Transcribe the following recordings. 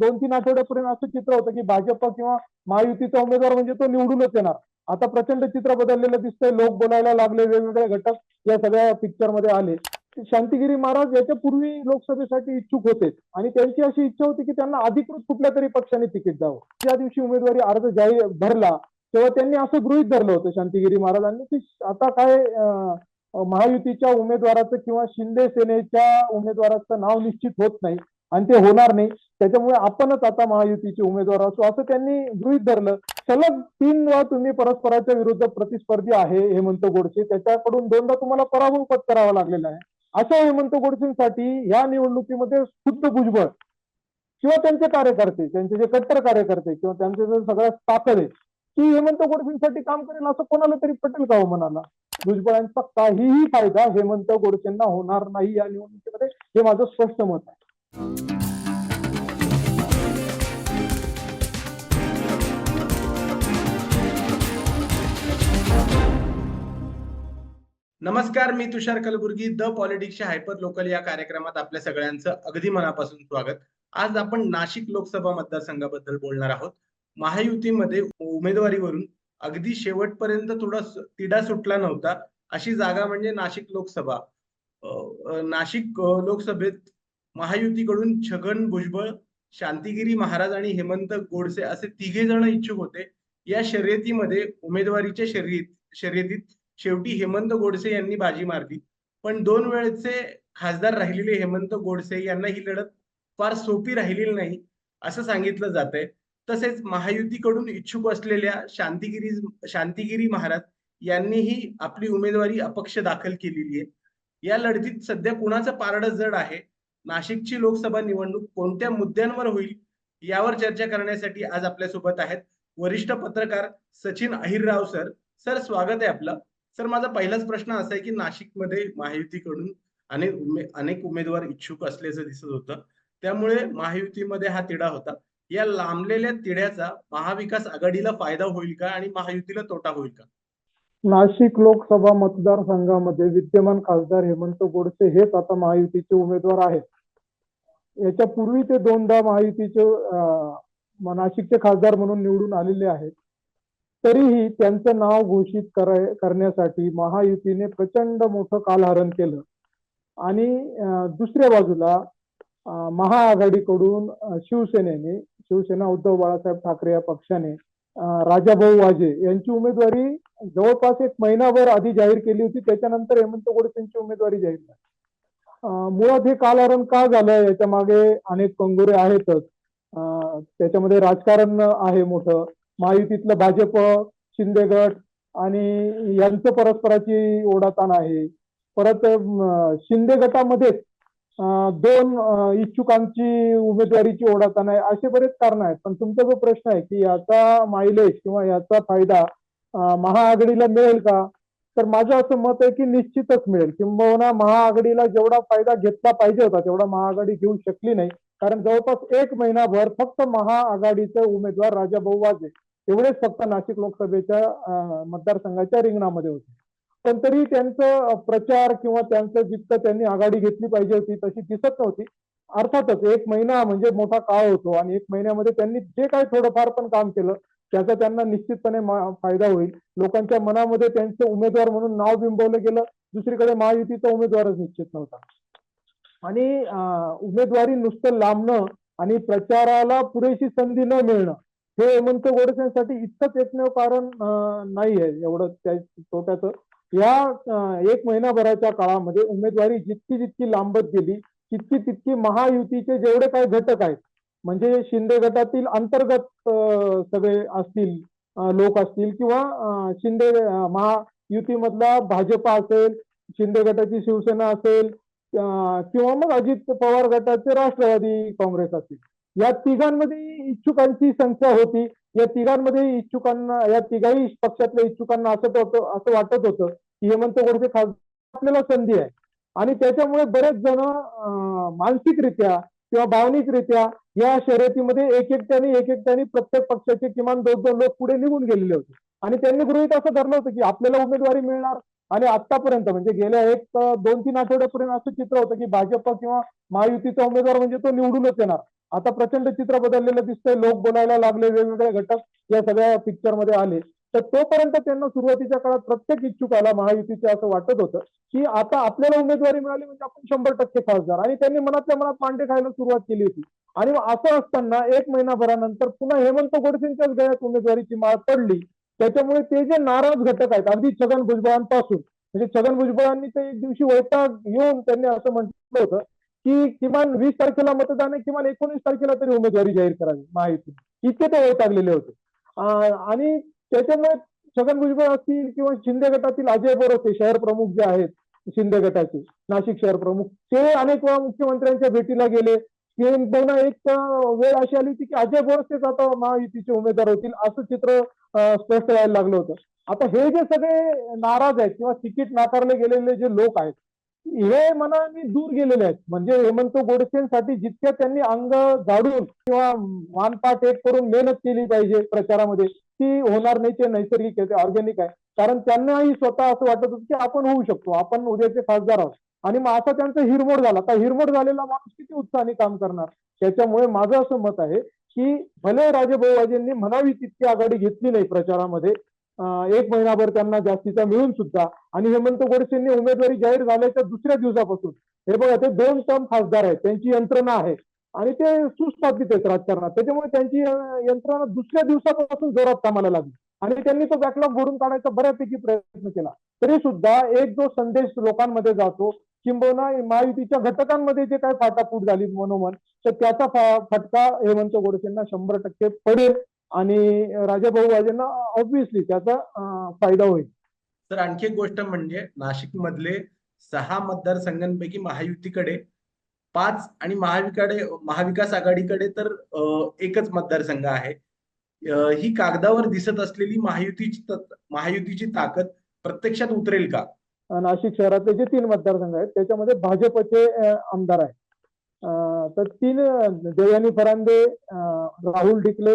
दोन तीन आठवड्यापर्यंत असं चित्र होतं की भाजप किंवा महायुतीचा उमेदवार म्हणजे तो निवडूनच येणार. आता प्रचंड चित्र बदललेलं दिसतंय. लोक बोलायला लागले वेगवेगळे घटक या सगळ्या पिक्चरमध्ये आले. शांतिगिरी महाराज याच्या पूर्वी लोकसभेसाठी इच्छुक होते आणि त्यांची अशी इच्छा होती की त्यांना अधिकृत कुठल्या तरी पक्षाने तिकीट द्यावं. त्या दिवशी उमेदवारी अर्ज जाहीर भरला तेव्हा त्यांनी असं गृहित धरलं होतं शांतिगिरी महाराजांनी की आता काय महायुतीच्या उमेदवाराचं किंवा शिंदे सेनेच्या उमेदवाराचं नाव निश्चित होत नाही आणि ते होणार नाही. त्याच्यामुळे आपणच आता महायुतीचे उमेदवार असू असं त्यांनी गृहित धरलं. सलग तीन वेळा तुम्ही परस्पराच्या विरुद्ध प्रतिस्पर्धी आहे हेमंत गोडसे. त्याच्याकडून दोनदा तुम्हाला पराभव पत्करावा लागलेला आहे. अशा हेमंत गोडसेंसाठी या निवडणुकीमध्ये खुद्द भुजबळ किंवा त्यांचे कार्यकर्ते त्यांचे जे कट्टर कार्यकर्ते किंवा त्यांचे जे सगळ्या ताकद आहे की हेमंत गोडसेंसाठी काम करेल असं कोणाला तरी पटेल का हो मनाला? भुजबळांचा काहीही फायदा हेमंत गोडसेंना होणार नाही या निवडणुकीमध्ये हे माझं स्पष्ट मत आहे. नमस्कार मी तुषार कलबुर्गी द पॉलिटिक्सच्या हायपर लोकल या कार्यक्रमात आपल्या सगळ्यांचं अगदी मनापासून स्वागत. आज आपण नाशिक लोकसभा मतदारसंघाबद्दल बोलणार आहोत. महायुतीमध्ये उमेदवारीवरून अगदी शेवटपर्यंत थोडा तिढा सुटला नव्हता. अशी जागा म्हणजे नाशिक लोकसभा. नाशिक लोकसभेत महायुतीकडून छगन भुजबळ शांतिगिरी महाराज आणि हेमंत गोडसे असे तिघे जण इच्छुक होते. या शर्यतीमध्ये उमेदवारीच्या शर्यत शर्यतीत शेवटी हेमंत गोडसे यांनी बाजी मारली. पण दोन वेळचे खासदार राहिलेले हेमंत गोडसे यांना ही लढत फार सोपी राहिलेली नाही असं सांगितलं जात आहे तसेच महायुतीकडून इच्छुक असलेल्या शांतिगिरी शांतिगिरी महाराज यांनीही आपली उमेदवारी अपक्ष दाखल केलेली आहे. या लढतीत सध्या कुणाचं पारडं जड आहे? नाशिकची लोकसभा निवडणूक कोणत्या मुद्द्यांवर होईल? यावर चर्चा करण्यासाठी आज आपल्यासोबत आहेत वरिष्ठ पत्रकार सचिन अहिरराव सर. सर स्वागत आहे आपलं. सर माझा पहिलाच प्रश्न असा आहे की नाशिकमध्ये महायुतीकडून अनेक उमे अनेक उमेदवार इच्छुक असल्याचं दिसत होतं. त्यामुळे महायुतीमध्ये हा तिढा होता. या लांबलेल्या तिढ्याचा महाविकास आघाडीला फायदा होईल का आणि महायुतीला तोटा होईल का? नाशिक लोकसभा मतदारसंघामध्ये विद्यमान खासदार हेमंत गोडसे हेच आता महायुतीचे उमेदवार आहेत. याच्या पूर्वी ते दोनदा महायुतीचे नाशिकचे खासदार म्हणून निवडून आलेले आहेत. तरीही त्यांचं नाव घोषित करण्यासाठी महायुतीने प्रचंड मोठं कालहरण केलं. आणि दुसऱ्या बाजूला महाआघाडीकडून शिवसेनेने शिवसेना उद्धव बाळासाहेब ठाकरे या पक्षाने राजाभाऊ वाजे यांची उमेदवारी जवळपास एक महिनाभर आधी जाहीर केली होती. त्याच्यानंतर हेमंत गोडसेंची उमेदवारी जाहीर झाली. मुळात हे कालहरण का झालं याच्या मागे अनेक कंगोरे आहेतच. त्याच्यामध्ये राजकारण आहे मोठं. महायुतीतलं भाजप शिंदे गट आणि यांचं परस्पराची ओढाताण आहे. परत शिंदे गटामध्येच दोन इच्छुकांची उमेदवारीची ओढाताण आहे असे बरेच कारण आहेत. पण तुमचा जो प्रश्न आहे की याचा मायलेज किंवा याचा फायदा महाआघाडीला मिळेल का? तर माझं असं मत आहे की निश्चितच मिळेल. किंबहुना महाआघाडीला जेवढा फायदा घेतला पाहिजे होता तेवढा महाआघाडी घेऊ शकली नाही. कारण जवळपास एक महिनाभर फक्त महाआघाडीचे उमेदवार राजाभाऊ वाजे एवढेच फक्त नाशिक लोकसभेच्या मतदारसंघाच्या रिंगणामध्ये होते. पण तरी त्यांचं प्रचार किंवा त्यांचं जितकं त्यांनी आघाडी घेतली पाहिजे होती तशी दिसत नव्हती. अर्थातच एक महिना म्हणजे मोठा काळ होतो आणि एक महिन्यामध्ये त्यांनी जे काही थोडंफार पण काम केलं त्याचा त्यांना निश्चितपणे फायदा होईल. लोकांच्या मनामध्ये त्यांचं उमेदवार म्हणून नाव बिंबवलं गेलं. दुसरीकडे महायुतीचा उमेदवारच निश्चित नव्हता. आणि उमेदवारी नुसतं लांबणं आणि प्रचाराला पुरेशी संधी न मिळणं हे हेमंत गोडसेंसाठी इतकंच एकमेव कारण नाही आहे एवढं त्या तोट्याचं. या एक महिनाभराच्या काळामध्ये म्हणजे उमेदवारी जितकी जितकी लांबत गेली तितकी तितकी महायुतीचे जेवढे काही घटक आहेत म्हणजे शिंदे गटातील अंतर्गत सगळे असतील लोक असतील किंवा शिंदे महायुतीमधला भाजपा असेल शिंदे गटाची शिवसेना असेल किंवा मग अजित पवार गटाचे राष्ट्रवादी काँग्रेस असतील या तिघांमध्ये इच्छुकांची संख्या होती. या तिघांमध्ये इच्छुकांना या तिघाही पक्षातल्या इच्छुकांना असं होतं असं वाटत होतं की हेमंत गोडसे खासदार आपल्याला संधी आहे. आणि त्याच्यामुळे बरेच जण मानसिकरित्या किंवा भावनिकरित्या या शर्यतीमध्ये एक एकट्याने एक एकट्याने प्रत्येक पक्षाचे किमान दोन दोन लोक पुढे निघून गेलेले होते. आणि त्यांनी गृहित असं धरलं होतं की आपल्याला उमेदवारी मिळणार आणि आतापर्यंत म्हणजे गेल्या एक दोन तीन आठवड्यापर्यंत असं चित्र होतं की भाजप किंवा महायुतीचा उमेदवार म्हणजे तो निवडूनच येणार. आता प्रचंड चित्र बदललेलं दिसतंय लोक बोलायला लागले वेगवेगळे घटक या सगळ्या पिक्चरमध्ये आले. तर तोपर्यंत त्यांना सुरुवातीच्या काळात प्रत्येक इच्छुकाला महायुतीचे असं वाटत होतं की आता आपल्याला उमेदवारी मिळाली म्हणजे आपण शंभर टक्के खासदार. आणि त्यांनी मनातल्या मनात मांडे खायला सुरुवात केली होती. आणि असं असताना एक महिनाभरानंतर पुन्हा हेमंत गोडसेंच्याच गळ्यात उमेदवारीची माळ पडली. त्याच्यामुळे ते जे नाराज घटक आहेत अगदी छगन भुजबळांपासून म्हणजे छगन भुजबळांनी ते एक दिवशी वैताग येऊन त्यांनी असं म्हटलं होतं की किमान वीस तारखेला मतदान आहे किमान एकोणीस तारखेला तरी उमेदवारी जाहीर करावी माहिती. इतके ते वैतागलेले होते. आणि त्याच्यामुळे छगन भुजबळ असतील किंवा शिंदे गटातील अजय बोरसे शहर प्रमुख जे आहेत शिंदे गटाचे नाशिक शहर प्रमुख ते अनेक वेळा मुख्यमंत्र्यांच्या भेटीला गेले. की पुन्हा एक वेळ अशी आली होती की अजय बोरसेच आता महायुतीचे उमेदवार होतील असं चित्र स्पष्ट व्हायला लागलं होतं. आता हे जे सगळे नाराज आहेत किंवा तिकीट नाकारले गेलेले जे लोक आहेत हे मनाने दूर गेलेले आहेत. म्हणजे हेमंत गोडसेंसाठी जितक्या त्यांनी अंग झाडून किंवा मानपाट एक करून मेहनत केली पाहिजे प्रचारामध्ये ती होणार नाही ते नैसर्गिक आहे ते ऑर्गॅनिक आहे. कारण त्यांनाही स्वतः असं वाटत होतं की आपण होऊ शकतो आपण उद्याचे खासदार आहोत. आणि मग आता त्यांचा हिरमोड झाला. तर हिरमोड झालेला माणूस किती उत्साहाने काम करणार? त्याच्यामुळे माझं असं मत आहे की भले राजेभाऊजींनी म्हणावी तितकी आघाडी घेतली नाही प्रचारामध्ये एक महिनाभर त्यांना जास्तीचा मिळून सुद्धा आणि हेमंत गोडसेंनी उमेदवारी जाहीर झाल्याच्या दुसऱ्या दिवसापासून. हे बघा ते दोन टर्म खासदार आहेत त्यांची यंत्रणा आहे आणि ते सुस्थापित आहेत राजकारणात. त्याच्यामुळे त्यांची यंत्रणा दुसऱ्या दिवसापासून जोरात कामाला लागली. आणि त्यांनी तो बॅकलॉग भरून काढायचा बऱ्यापैकी प्रयत्न केला. तरी सुद्धा एक जो संदेश लोकांमध्ये जातो किंबहुना महायुतीच्या घटकांमध्ये जे काय फाटाफूट झाली मनोमन तर त्याचा फटका हेमंत गोडसेंना शंभर टक्के पडेल आणि राजाभाऊ वाजेंना ऑब्विसली त्याचा फायदा होईल. तर आणखी एक गोष्ट म्हणजे नाशिक मधले सहा मतदारसंघांपैकी महायुतीकडे पाच आणि महाविकाडे महाविकास आघाडीकडे तर एकच मतदारसंघ आहे. ही कागदावर दिसत असलेली महायुतीची महायुतीची ताकद प्रत्यक्षात उतरेल का? नाशिक शहरातले जे तीन मतदारसंघ आहेत त्याच्यामध्ये भाजपचे आमदार आहेत. तर तीन देवयानी फरांदे राहुल ढिकले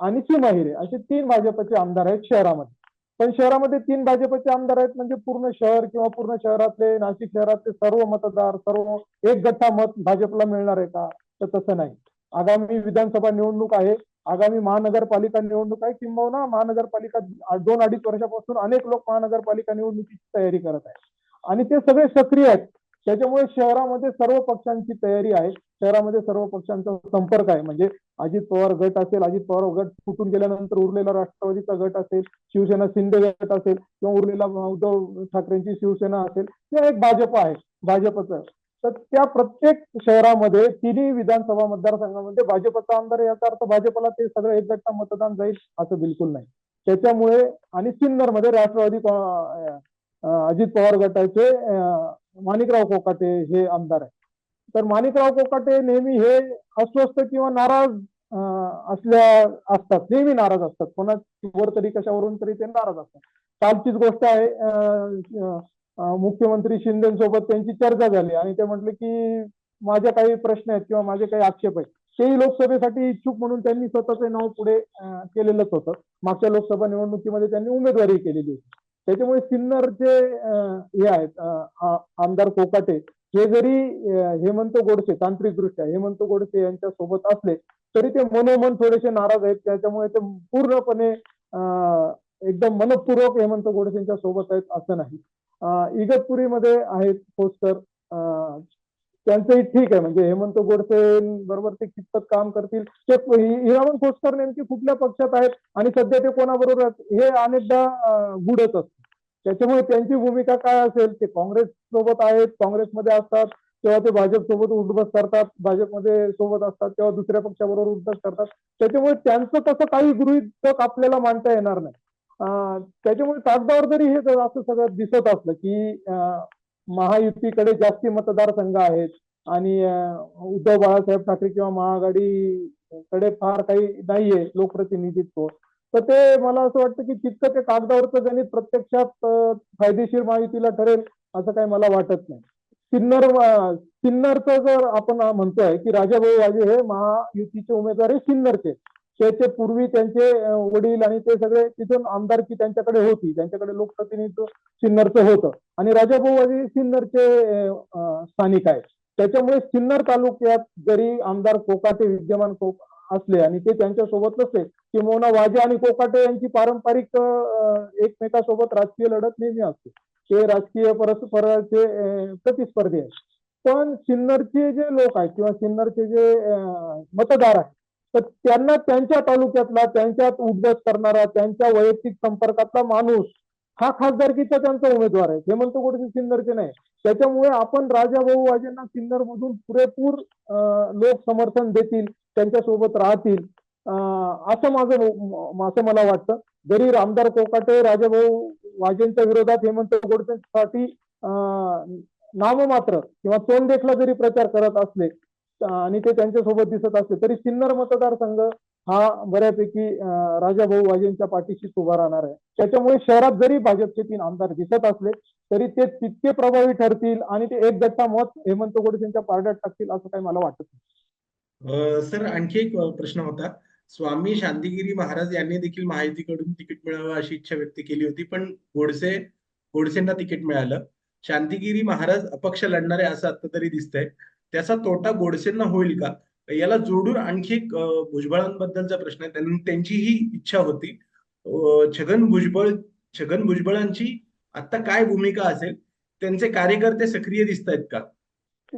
आणि सीमा हिरे असे तीन भाजपचे आमदार आहेत शहरामध्ये. पण शहरामध्ये तीन भाजपचे आमदार आहेत म्हणजे पूर्ण शहर किंवा पूर्ण शहरातले नाशिक शहरातले सर्व मतदार सर्व एक गठ्ठा मत भाजपला मिळणार आहे का? तर तसं नाही. आगामी विधानसभा निवडणूक आहे. आगामी महानगरपालिका निवडणूक आहे. किंबहुना महानगरपालिका दोन अडीच वर्षापासून अनेक लोक महानगरपालिका निवडणुकीची तयारी करत आहेत. आणि ते सगळे सक्रिय आहेत. त्याच्यामुळे शहरामध्ये सर्व पक्षांची तयारी आहे. शहरामध्ये सर्व पक्षांचा संपर्क आहे. म्हणजे अजित पवार गट असेल अजित पवार गट फुटून गेल्यानंतर उरलेला राष्ट्रवादीचा गट असेल शिवसेना शिंदे गट असेल किंवा उरलेला उद्धव ठाकरेंची शिवसेना असेल किंवा एक भाजप आहे. भाजपचं. तर त्या प्रत्येक शहरामध्ये तिन्ही विधानसभा मतदारसंघामध्ये भाजपचा आमदार याचा अर्थ भाजपला ते सगळं एक गट्टा मतदान जाईल असं बिलकुल नाही. त्याच्यामुळे आणि सिन्नरमध्ये राष्ट्रवादी अजित पवार गटाचे माणिकराव कोकाटे हे आमदार आहे तर माणिकराव कोकाटे नेहमी हे अस्वस्थ किंवा नाराज असल्या असतात. नेहमी नाराज असतात. कोणावर तरी कशावरून तरी ते नाराज असतात. कालचीच गोष्ट आहे मुख्यमंत्री शिंदेसोबत त्यांची चर्चा झाली आणि ते म्हटले की माझे काही प्रश्न आहेत किंवा माझे काही आक्षेप आहेत. तेही लोकसभेसाठी इच्छुक म्हणून त्यांनी स्वतःचे नाव पुढे केलेलंच होतं. मागच्या लोकसभा निवडणुकीमध्ये त्यांनी उमेदवारी केलेली होती. त्याच्यामुळे सिन्नरचे जे हे आहेत आमदार कोकाटे हे जरी हेमंत गोडसे तांत्रिकदृष्ट्या हेमंत गोडसे यांच्या सोबत असले तरी ते मनोमन थोडेसे नाराज आहेत. त्याच्यामुळे ते पूर्णपणे एकदम मनपूर्वक हेमंत गोडसेंच्या सोबत आहेत असं नाही. इगतपुरीमध्ये आहेत पोस्टर. त्यांचंही ठीक आहे. म्हणजे हेमंत गोडसे बरोबर ते कितपत काम करतील? ते हि- खोसकर नेमके कुठल्या पक्षात आहेत? आणि सध्या ते कोणाबरोबर हे अनेकदा अं, असतं. त्याच्यामुळे त्यांची भूमिका काय असेल? ते काँग्रेस सोबत आहेत. काँग्रेसमध्ये असतात. तेव्हा ते भाजप सोबत उठबस करतात भाजपमध्ये सोबत असतात. तेव्हा दुसऱ्या पक्षाबरोबर उठबस करतात त्याच्यामुळे त्यांचं तसं काही गृहितक आपल्याला मांडता येणार नाही. त्याच्यामुळे कागदावर जरी हे असं सगळं दिसत असलं की महायुतीकडे जास्ती मतदारसंघ आहेत आणि उद्धव बाळासाहेब ठाकरे किंवा महाआघाडीकडे फार काही नाहीये लोकप्रतिनिधित्व तर ते मला असं वाटतं की तितकं ते कागदावरचं गणित प्रत्यक्षात फायदेशीर महायुतीला ठरेल असं काही मला वाटत नाही. सिन्नर सिन्नरचं जर आपण म्हणतोय की राजाभाऊ वाजे हे महायुतीचे उमेदवार हे सिन्नरचे त्याचे पूर्वी त्यांचे वडील आणि ते सगळे तिथून आमदारकी त्यांच्याकडे होती. त्यांच्याकडे लोकप्रतिनिधित्व सिन्नरचं होतं. आणि राजाभाऊ वाजे सिन्नरचे स्थानिक आहेत. त्याच्यामुळे सिन्नर तालुक्यात जरी आमदार कोकाटे विद्यमान कोक असले आणि ते त्यांच्यासोबत नसले किंवा वाजे आणि कोकाटे यांची पारंपरिक एकमेकासोबत राजकीय लढत नेहमी असते. ते राजकीय परस्पराचे प्रतिस्पर्धी आहेत. पण सिन्नरचे जे लोक आहेत किंवा सिन्नरचे जे मतदार आहेत तर त्यांना त्यांच्या तालुक्यातला त्यांच्यात उद्गत करणारा त्यांच्या वैयक्तिक संपर्कातला माणूस हा खासदारकीचा त्यांचा उमेदवार आहे. हेमंत गोडसे सिन्नरचे नाही. त्याच्यामुळे आपण राजाभाऊ वाजेंना सिन्नर मधून पुरेपूर लोक समर्थन देतील त्यांच्यासोबत राहतील असं माझं असं मला वाटतं. जरी रामदार कोकाटे राजाभाऊ वाजेंच्या विरोधात हेमंत गोडसेसाठी नाममात्र किंवा तोंड देखला जरी प्रचार करत असले आणि ते त्यांच्यासोबत दिसत असले तरी सिन्नर मतदारसंघ हा बऱ्यापैकी राजाभाऊ वाजेंच्या पाठीशीच उभा राहणार आहे. त्याच्यामुळे शहरात जरी भाजपचे तीन आमदार दिसत असले तरी ते तितके प्रभावी ठरतील आणि ते एक गट्टा मत हेमंत गोडसेंच्या पारड्यात टाकतील असं काही मला वाटत नाही. सर आणखी एक प्रश्न होता. स्वामी शांतिगिरी महाराज यांनी देखील महायुतीकडून तिकीट मिळावं अशी इच्छा व्यक्त केली होती पण गोडसे गोडसेंना तिकीट मिळालं. शांतिगिरी महाराज अपक्ष लढणारे असं आता तरी दिसतंय. त्याचा तोटा गोडसेंना होईल का? याला जोडून आणखी एक भुजबळांबद्दलचा प्रश्न आहे. त्यांची ही इच्छा होती. छगन भुजबळ छगन भुजबळांची आता काय भूमिका असेल? त्यांचे कार्यकर्ते सक्रिय दिसत आहेत का?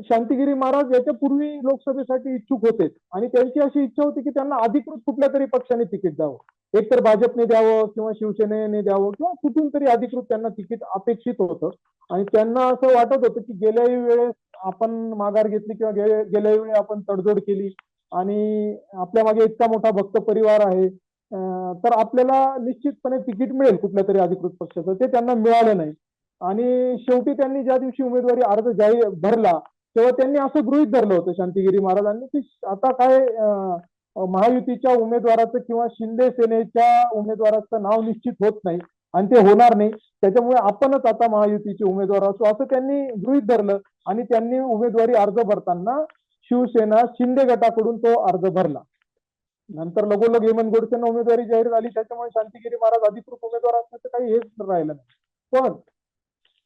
शांतिगिरी महाराज याच्या पूर्वी लोकसभेसाठी इच्छुक होते. आणि त्यांची अशी इच्छा होती की त्यांना अधिकृत कुठल्या तरी पक्षाने तिकीट द्यावं. एकतर भाजपने द्यावं किंवा शिवसेनेने द्यावं किंवा कुठून तरी अधिकृत त्यांना तिकीट अपेक्षित होतं. आणि त्यांना असं वाटत होतं की गेल्याही वेळेस आपण माघार घेतली किंवा गेल्या वेळी आपण तडजोड केली आणि आपल्या मागे इतका मोठा भक्त परिवार आहे तर आपल्याला निश्चितपणे तिकीट मिळेल कुठल्या तरी अधिकृत पक्षाचं. ते त्यांना मिळालं नाही. आणि शेवटी त्यांनी ज्या दिवशी उमेदवारी अर्ज जाहीर भरला तेव्हा त्यांनी असं गृहीत धरलं होतं शांतिगिरी महाराजांनी की आता काय महायुतीच्या उमेदवाराचं किंवा शिंदे सेनेच्या उमेदवाराचं नाव निश्चित होत नाही. आणि ते होणार नाही. त्याच्यामुळे आपणच आता महायुतीचे उमेदवार असू असं त्यांनी गृहीत धरलं आणि त्यांनी उमेदवारी अर्ज भरताना शिवसेना शिंदे गटाकडून तो अर्ज भरला. नंतर लगोलग हेमंत गोडसेंना उमेदवारी जाहीर झाली त्याच्यामुळे शांतिगिरी महाराज अधिकृत उमेदवार असण्याचं काही हेच राहिलं नाही. पण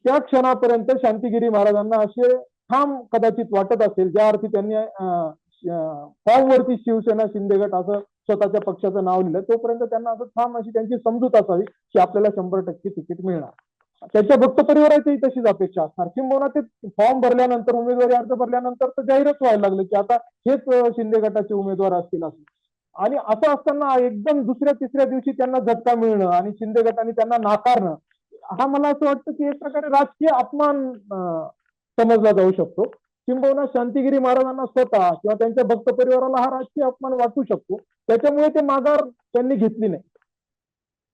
त्या क्षणापर्यंत शांतिगिरी महाराजांना असे ठाम कदाचित वाटत असेल ज्या अर्थी त्यांनी फॉर्मवरती शिवसेना शिंदे गट असं स्वतःच्या पक्षाचं नाव लिहिलं तोपर्यंत त्यांना असं ठाम अशी त्यांची समजूत असावी की आपल्याला शंभर टक्के तिकीट मिळणार. त्यांच्या भक्त परिवाराचीही तशीच अपेक्षा. असणार किंबहुना ते फॉर्म भरल्यानंतर उमेदवारी अर्ज भरल्यानंतर तर जाहीरच व्हायला लागलं की आता हेच शिंदे गटाचे उमेदवार असतील असं. आणि असं असताना एकदम दुसऱ्या तिसऱ्या दिवशी त्यांना झटका मिळणं आणि शिंदे गटाने त्यांना नाकारणं हा मला असं वाटतं की एक प्रकारे राजकीय अपमान समजला जाऊ शकतो. किंबहुना शांतिगिरी महाराजांना स्वतः किंवा त्यांच्या भक्त परिवाराला हा राजकीय अपमान वाटू शकतो. त्याच्यामुळे ते माघार त्यांनी घेतली नाही.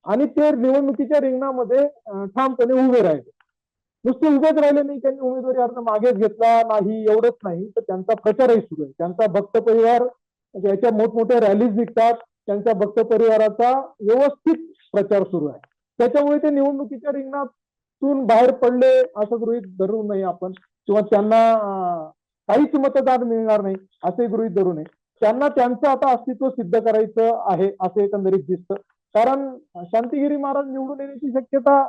आणि ते निवडणुकीच्या रिंगणामध्ये ठामपणे उभे राहिले. नुसते उभेच राहिले नाही त्यांनी उमेदवारी अर्ज मागेच घेतला नाही एवढंच नाही. तर त्यांचा प्रचारही सुरू आहे. त्यांचा भक्त परिवार म्हणजे याच्या मोठमोठ्या रॅलीज निघतात. त्यांच्या भक्त परिवाराचा व्यवस्थित प्रचार सुरू आहे. त्याच्यामुळे ते निवडणुकीच्या रिंगणातून बाहेर पडले असं गृहीत धरू नये आपण. किंवा त्यांना काहीच मतदार मिळणार नाही असे गृहीत धरू नये त्यांना त्यांचं आता अस्तित्व सिद्ध करायचं आहे असं एकंदरीत दिसतं. कारण शांतिगिरी महाराज निवडून येण्याची शक्यता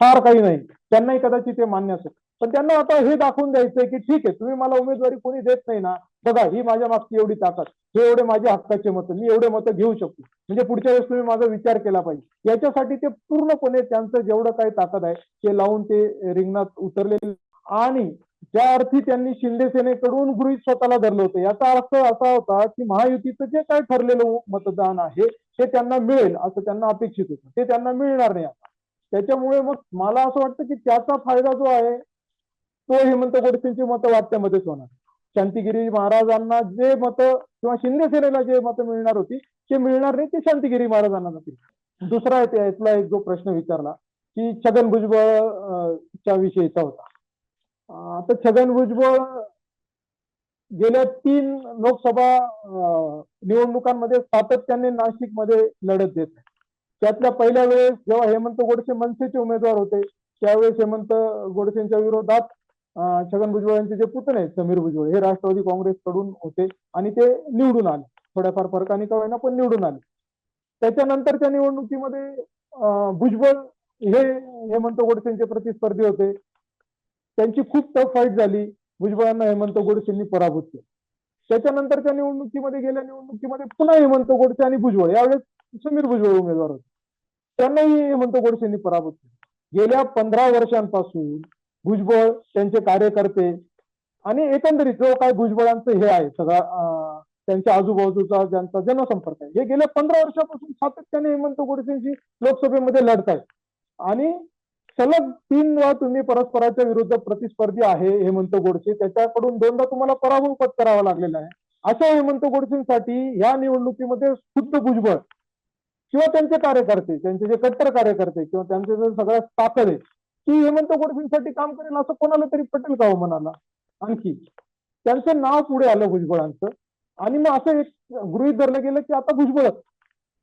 फार काही नाही. त्यांनाही कदाचित ते मान्य असेल. पण त्यांना आता हे दाखवून द्यायचंय की ठीक आहे तुम्ही मला उमेदवारी कोणी देत नाही ना बघा ही माझ्या मागची एवढी ताकद हे एवढे माझे हक्काचे मतं मी एवढे मतं घेऊ शकतो. म्हणजे पुढच्या वेळेस तुम्ही माझा विचार केला पाहिजे. याच्यासाठी ते पूर्णपणे त्यांचं जेवढं काही ताकद आहे ते लावून ते रिंगणात उतरलेले. आणि ज्या अर्थी त्यांनी शिंदे सेनेकडून गृहीत स्वतःला धरलं होतं. याचा अर्थ असा होता की महायुतीचं जे काय ठरलेलं मतदान आहे ते त्यांना मिळेल असं त्यांना अपेक्षित होतं. ते त्यांना मिळणार नाही आता. त्याच्यामुळे मग मला असं वाटतं की त्याचा फायदा जो आहे तो हेमंत गोडसेंची मतं वाटत्यामध्येच होणार. शांतिगिरी महाराजांना जे मतं किंवा शिंदे सेनेला जे मतं मिळणार होती ते मिळणार नाही ते शांतिगिरी महाराजांना नक्की दुसरा आहे यातला एक जो प्रश्न विचारला की छगन भुजबळ च्या विषयीचा होता. आता छगन भुजबळ गेल्या तीन लोकसभा निवडणुकांमध्ये सातत्याने नाशिकमध्ये लढत देत आहे त्यातल्या पहिल्या वेळेस जेव्हा हेमंत गोडसे मनसेचे उमेदवार होते त्यावेळेस हेमंत गोडसेंच्या विरोधात छगन भुजबळ यांचे जे पुतणे आहेत समीर भुजबळ हे राष्ट्रवादी काँग्रेसकडून होते आणि ते निवडून आले. थोड्याफार फरकाने का होईना पण निवडून आले. त्याच्यानंतरच्या निवडणुकीमध्ये भुजबळ हे हेमंत गोडसेंचे प्रतिस्पर्धी होते. त्यांची खूप टफ फाईट झाली. भुजबळांना हेमंत गोडसेंनी पराभूत केलं. त्याच्यानंतरच्या निवडणुकीमध्ये गेल्या निवडणुकीमध्ये पुन्हा हेमंत गोडसे आणि भुजबळ. यावेळेस समीर भुजबळ उमेदवार होते. त्यांनाही हेमंत गोडसेंनी पराभूत केलं. गेल्या पंधरा वर्षांपासून भुजबळ त्यांचे कार्यकर्ते आणि एकंदरीत जो काय भुजबळांचं हे आहे सगळा त्यांच्या आजूबाजूचा ज्यांचा जनसंपर्क आहे हे गेल्या पंधरा वर्षापासून सातत्याने हेमंत गोडसेंची लोकसभेमध्ये लढतायत. आणि सलग तीन वेळा तुम्ही परस्पराच्या विरुद्ध प्रतिस्पर्धी आहे हेमंत गोडसे. त्याच्याकडून दोनदा तुम्हाला पराभव पत्करावा लागलेला आहे. अशा हेमंत गोडसेंसाठी या निवडणुकीमध्ये खुद्द भुजबळ किंवा त्यांचे कार्यकर्ते त्यांचे जे कट्टर कार्यकर्ते किंवा त्यांचे जे सगळ्या ताकद आहे ती हेमंत गोडसेंसाठी काम करेल असं कोणाला तरी पटेल का हो मनाला? आणखी त्यांचं नाव पुढे आलं भुजबळांचं. आणि मग असं एक गृहीत धरलं गेलं की आता भुजबळच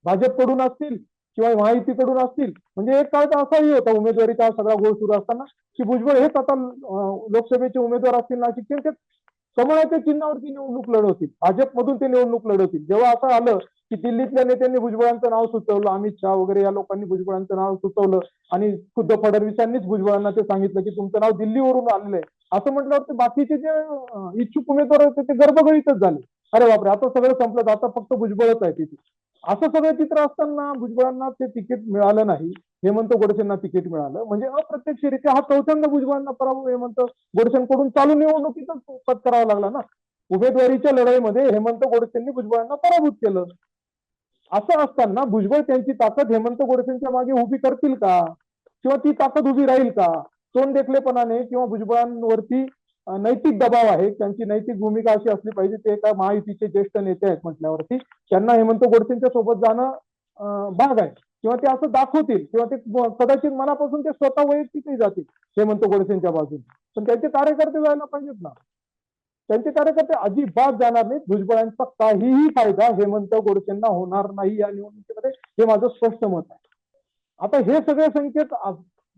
भाजपकडून असतील किंवा महायुतीकडून असतील. म्हणजे एक काळ तर असाही होता उमेदवारीचा सगळा गोळ सुरू असताना की भुजबळ हेच आता लोकसभेचे उमेदवार असतील नाशिकचे ते कमळाच्या चिन्हावरती निवडणूक लढवतील. भाजपमधून ते निवडणूक लढवतील. जेव्हा असं आलं की दिल्लीतल्या नेत्यांनी भुजबळांचं नाव सुचवलं अमित शहा वगैरे या लोकांनी भुजबळांचं नाव सुचवलं आणि खुद्द फडणवीसांनीच भुजबळांना ते सांगितलं की तुमचं नाव दिल्लीवरून आलेलं आहे. असं म्हटल्यावर बाकीचे जे इच्छुक उमेदवार होते ते गर्भगळीतच झाले. अरे बापरे! आता सगळं संपलं आता फक्त भुजबळच आहे तिथे. असं सगळं चित्र असताना भुजबळांना ते तिकीट मिळालं नाही. हेमंत गोडसेंना तिकीट मिळालं. म्हणजे अप्रत्यक्षरित्या हा चौथ्यांदा भुजबळांना पराभव हेमंत गोडसेंकडून चालू निवडणुकीतच पत्करावा लागला ना. उमेदवारीच्या लढाईमध्ये हेमंत गोडसेंनी भुजबळांना पराभूत केलं. असं असताना भुजबळ त्यांची ताकद हेमंत गोडसेंच्या मागे उभी करतील का? किंवा ती ताकद उभी राहील का? तोंड देखलेपणाने किंवा भुजबळांवरती नैतिक दबाव आहे. त्यांची नैतिक भूमिका अशी असली पाहिजे ते एका महायुतीचे ज्येष्ठ नेते आहेत म्हटल्यावरती. त्यांना हेमंत गोडसेंच्या सोबत जाणं भाग आहे. किंवा ते असं दाखवतील किंवा ते कदाचित मनापासून ते स्वतः वैयक्तिकही जातील हेमंत गोडसेंच्या बाजूने. पण त्यांचे कार्यकर्ते जायला पाहिजेत ना. त्यांचे कार्यकर्ते अजिबात जाणार नाहीत. भुजबळांचा काहीही फायदा हेमंत गोडसेंना होणार नाही या निवडणुकीमध्ये हे माझं स्पष्ट मत आहे. आता हे सगळे संकेत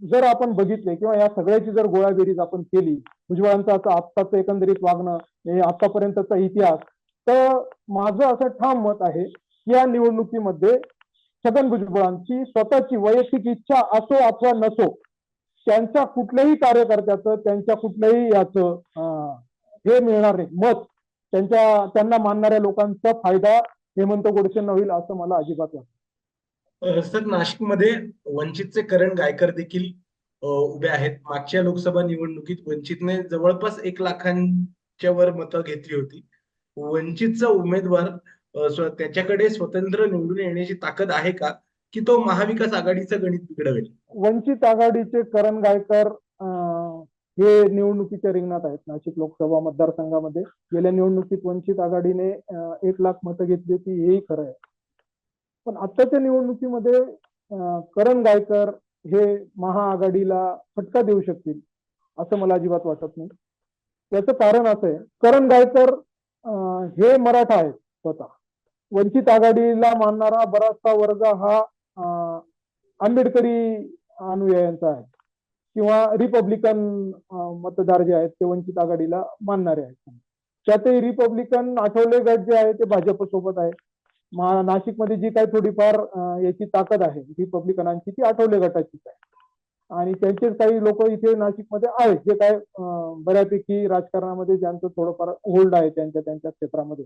जर आपण बघितले किंवा या सगळ्याची जर गोळाबेरीज आपण केली भुजबळांचं असं आत्ताचं एकंदरीत वागणं हे आतापर्यंतचा इतिहास तर माझं असं ठाम मत आहे की या निवडणुकीमध्ये छगन भुजबळांची स्वतःची वैयक्तिक इच्छा असो अथवा नसो त्यांच्या कुठल्याही कार्यकर्त्याचं त्यांच्या कुठल्याही याचं हे मिळणार नाही. मत त्यांच्या त्यांना मानणाऱ्या लोकांचा फायदा हेमंत गोडसेंना होईल असं मला अजिबात वाटतं सर नाशिकमध्ये वंचितचे करण गायकर देखील उभे आहेत. मागच्या लोकसभा निवडणुकीत वंचितने जवळपास एक लाखांच्या वर मतं घेतली होती. वंचितचा उमेदवार त्याच्याकडे स्वतंत्र निवडून येण्याची ताकद आहे का? की तो महाविकास आघाडीचं गणित बिघडवेल? वंचित आघाडीचे करण गायकर हे निवडणुकीच्या रिंगणात आहेत नाशिक लोकसभा मतदारसंघामध्ये. गेल्या निवडणुकीत वंचित आघाडीने एक लाख मतं घेतली होती. हेही खरं आहे. पण आत्ताच्या निवडणुकीमध्ये करण गायकर हे महाआघाडीला फटका देऊ शकतील असं मला अजिबात वाटत नाही. त्याचं कारण असं आहे करण गायकर हे मराठा आहेत स्वतः. वंचित आघाडीला मानणारा बराचसा वर्ग हा आंबेडकरी अनुयायांचा आहे. किंवा रिपब्लिकन मतदार जे आहेत ते वंचित आघाडीला मानणारे आहेत. त्यातही रिपब्लिकन आठवले गट जे आहे ते भाजप सोबत आहे नाशिकमध्ये जी काही थोडीफार याची ताकद आहे रिपब्लिकनांची ती आठवले गटाचीच आहे. आणि त्यांचेच काही लोक इथे नाशिकमध्ये आहेत जे काय बऱ्यापैकी राजकारणामध्ये ज्यांचं थोडंफार होल्ड आहे त्यांच्या त्यांच्या क्षेत्रामध्ये.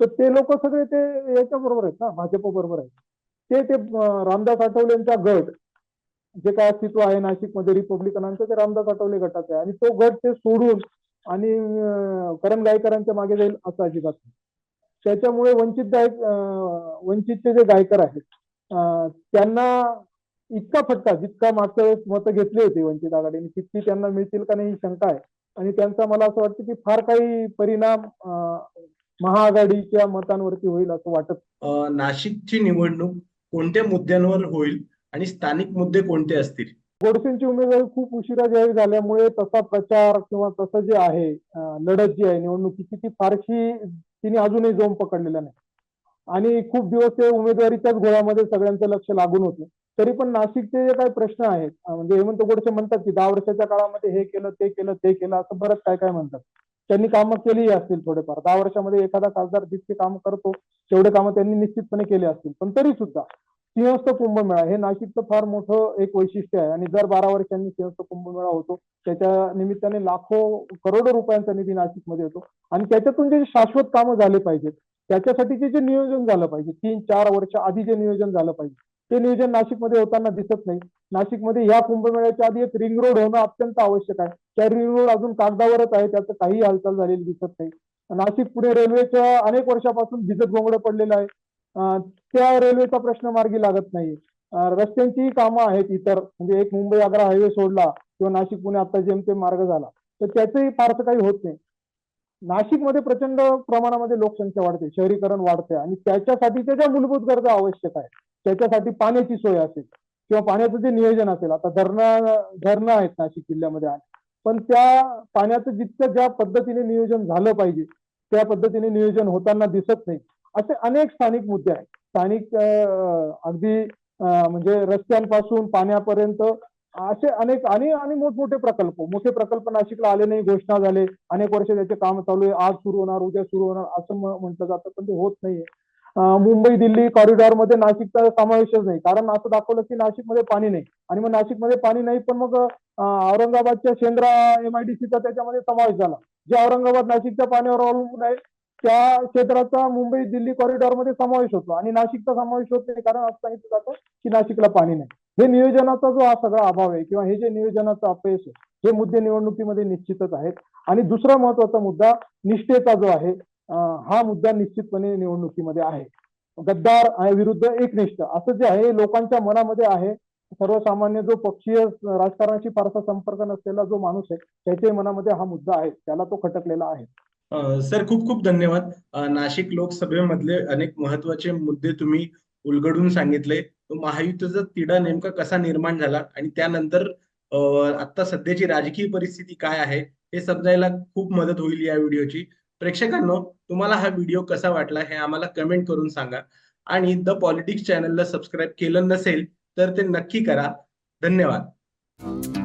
तर ते लोक सगळे ते याच्या बरोबर आहेत ना भाजप बरोबर आहेत. ते ते रामदास आठवलेंचा गट जे काय अस्तित्व आहे नाशिकमध्ये रिपब्लिकनांचं ते रामदास आठवले गटाचं आहे. आणि तो गट ते सोडून आणि करण गायकरांच्या मागे जाईल असं अजिबात नाही. त्याच्यामुळे वंचित गायक वंचितचे जे गायकर आहेत त्यांना इतका फटका जितका मागच्या वेळेस मतं घेतली होती वंचित आघाडीने तितकी त्यांना मिळतील का नाही ही शंका आहे. आणि त्यांचा मला असं वाटतं की फार काही परिणाम महाआघाडीच्या मतांवरती होईल असं वाटत. नाशिकची निवडणूक कोणत्या मुद्द्यांवर होईल आणि स्थानिक मुद्दे कोणते असतील? गोडसेंची उमेदवारी खूप उशिरा जाहीर झाल्यामुळे तसा प्रचार किंवा तसं जे आहे लढत जी आहे निवडणुकीची ती फारशी तिने अजूनही जोम पकडलेला नाही. आणि खूप दिवस ते उमेदवारीच्याच घोळ्यामध्ये सगळ्यांचं लक्ष लागून होतं. तरी पण नाशिकचे जे काही प्रश्न आहेत म्हणजे हेमंत गोडसे म्हणतात की दहा वर्षाच्या काळामध्ये हे केलं ते केलं ते केलं असं बरंच काय काय म्हणतात. त्यांनी कामं केलीही असतील थोडेफार. दहा वर्षामध्ये एखादा खासदार जितके काम करतो तेवढे कामं त्यांनी निश्चितपणे केले असतील. पण तरी सुद्धा सिंहस्थ कुंभमेळा हे नाशिकचं फार मोठं एक वैशिष्ट्य आहे. आणि दर बारा वर्षांनी सिंहस्थ कुंभमेळा होतो. त्याच्या निमित्ताने लाखो करोडो रुपयांचा निधी नाशिकमध्ये येतो. आणि त्याच्यातून जे शाश्वत कामं झाले पाहिजेत त्याच्यासाठीचे जे नियोजन झालं पाहिजे तीन चार वर्ष आधी जे नियोजन झालं पाहिजे ते नियोजन नाशिकमध्ये होताना दिसत नाही. नाशिकमध्ये या कुंभमेळ्याच्या आधी एक रिंग रोड होणं अत्यंत आवश्यक आहे. त्या रिंग रोड अजून कागदावरच आहे त्याचं काही हालचाल झालेली दिसत नाही. नाशिक पुणे रेल्वेच्या अनेक वर्षापासून भिजत गोंगडं पडलेलं आहे. त्या रेल्वेचा प्रश्न मार्गी लागत नाही रस्त्यांचीही कामं आहेत इतर. म्हणजे एक मुंबई आग्रा हायवे सोडला किंवा नाशिक पुणे आता जेमतेम मार्ग झाला. तर त्याचंही फारसं काही होत नाही. नाशिकमध्ये प्रचंड प्रमाणामध्ये लोकसंख्या वाढते शहरीकरण वाढते आणि त्याच्यासाठी त्याच्या मूलभूत गरजा आवश्यक आहे त्याच्यासाठी पाण्याची सोय असेल किंवा पाण्याचं जे नियोजन असेल आता धरणं धरणं आहेत नाशिक जिल्ह्यामध्ये आहे पण त्या पाण्याचं जितकं ज्या पद्धतीने नियोजन झालं पाहिजे त्या पद्धतीने नियोजन होताना दिसत नाही. असे अनेक स्थानिक मुद्दे आहेत. स्थानिक अगदी म्हणजे रस्त्यांपासून पाण्यापर्यंत असे अनेक आणि आणि मोठमोठे प्रकल्प. मोठे प्रकल्प नाशिकला आले नाही घोषणा झाले. अनेक वर्ष त्याचे काम चालू आहे. आज सुरू होणार उद्या सुरू होणार असं म्हटलं जातं पण ते होत नाहीये. मुंबई दिल्ली कॉरिडॉरमध्ये नाशिकचा समावेशच नाही. कारण असं दाखवलं की नाशिकमध्ये पाणी नाही. आणि मग नाशिकमध्ये पाणी नाही पण मग औरंगाबादच्या शेंद्रा एमआयडीसीचा त्याच्यामध्ये समावेश झाला. जे औरंगाबाद नाशिकच्या पाण्यावर अवलंबून आहे त्या क्षेत्राचा मुंबई दिल्ली कॉरिडॉरमध्ये समावेश होतो. आणि नाशिकचा समावेश होत नाही. कारण असं सांगितलं जातं की नाशिकला पाणी नाही. हे नियोजनाचा जो हा सगळा अभाव आहे किंवा हे जे नियोजनाचं अपयश आहे हे मुद्दे निवडणुकीमध्ये निश्चितच आहेत. आणि दुसरा महत्त्वाचा मुद्दा निष्ठेचा जो आहे हा मुद्दा निश्चितपणे निवडणुकीमध्ये आहे. गद्दार विरुद्ध एकनिष्ठ असं जे आहे लोकांच्या मनामध्ये आहे. सर्वसामान्य जो पक्षीय राजकारणाशी फारसा संपर्क नसलेला जो माणूस आहे त्याच्याही मनामध्ये हा मुद्दा आहे. त्याला तो खटकलेला आहे. सर खूप खूप धन्यवाद. नाशिक लोकसभेमधले अनेक महत्त्वाचे मुद्दे तुम्ही उलगडून सांगितले. महायुतीचा तिढा नेमका कसा निर्माण झाला आणि त्यानंतर आता सध्याची राजकीय परिस्थिती काय आहे हे समजायला खूप मदत होईल या व्हिडिओची. प्रेक्षकांनो तुम्हाला हा व्हिडिओ कसा वाटला हे आम्हाला कमेंट करून सांगा. आणि द पॉलिटिक्स चॅनलला सबस्क्राईब केलं नसेल तर ते नक्की करा. धन्यवाद.